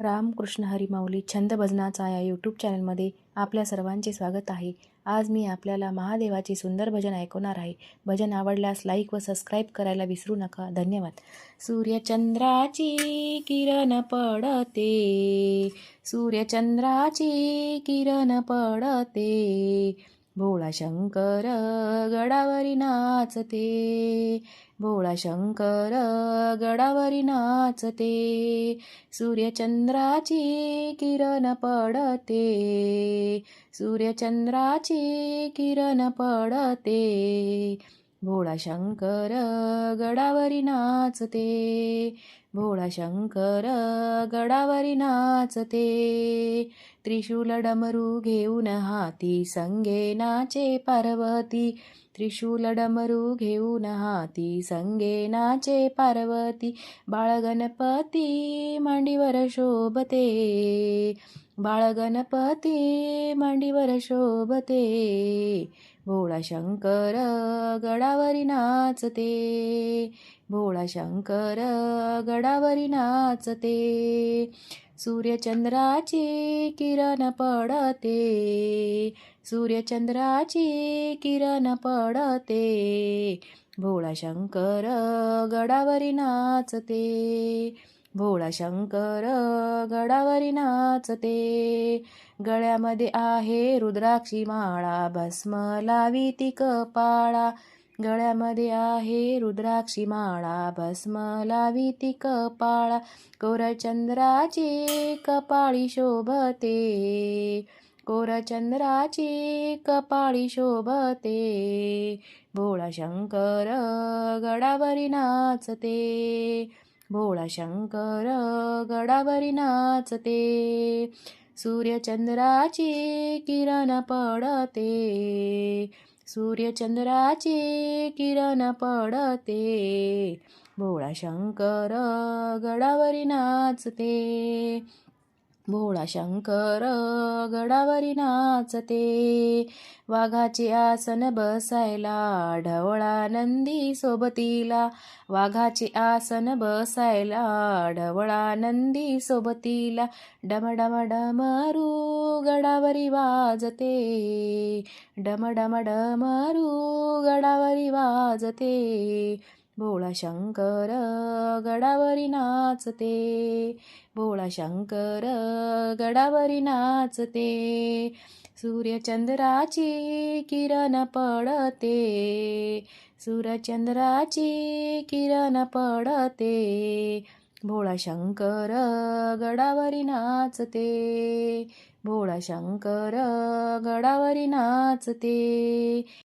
रामकृष्ण हरिमाऊली छंद भजनाचा या यूट्यूब चॅनलमध्ये आपल्या सर्वांचे स्वागत आहे. आज मी आपल्याला महादेवाचे सुंदर भजन ऐकवणार आहे. भजन आवडल्यास लाईक व सबस्क्राईब करायला विसरू नका. धन्यवाद. सूर्यचंद्राची किरण पडते. सूर्यचंद्राची किरण पडते. भोळा शंकर गडावरी नाचते. भोळा शंकर गडावरी नाचते. सूर्यचंद्राची किरण पडते. सूर्यचंद्राची किरण पडते. भोळा शंकर गडावरी नाचते. भोळा शंकर गडावरी नाचते. त्रिशूल डमरू घेऊन हाती संगे नाचे पार्वती. त्रिशूल डमरू घेऊन हाती संगे नाचे पार्वती. बाळगणपती मांडीवर शोभते. बाळगणपती मांडीवर शोभते. भोळा शंकर गडावरी नाचते. भोळा शंकर गडावरी नाचते. सूर्यचंद्राची किरण पडते. सूर्यचंद्राची किरण पडते. भोळा शंकर गडावरी नाचते. भोळा शंकर गडावरी नाचते. गळ्यामध्ये आहे रुद्राक्षी माळा भस्म लावी ती कपाळा. गळ्यामध्ये आहे रुद्राक्षी माळा भस्म लावी ती कपाळा कोरचंद्राची कपाळी शोभते. कोरचंद्राची कपाळी शोभते. भोळा शंकर गडावरी नाचते. भोळा शंकर गडावरी नाचते. सूर्यचंद्राची किरण पडते. सूर्यचंद्राची किरण पडते. भोळा शंकर गडावरी नाचते. भोळा शंकर गडावरी नाचते. वाघाचे आसन बसायला ढवळा नंदी सोबतीला. वाघाचे आसन बसायला ढवळा नंदी सोबतीला. डम डम डमरू गडावरी वाजते डम डम डमरू गडावरी वाजते भोळा शंकर गडावरी नाचते भोळा शंकर गडावरी नाचते सूर्यचंद्राची किरण पडते सूर्यचंद्राची किरण पडते भोळा शंकर गडावरी नाचते. भोळा शंकर गडावरी नाचते.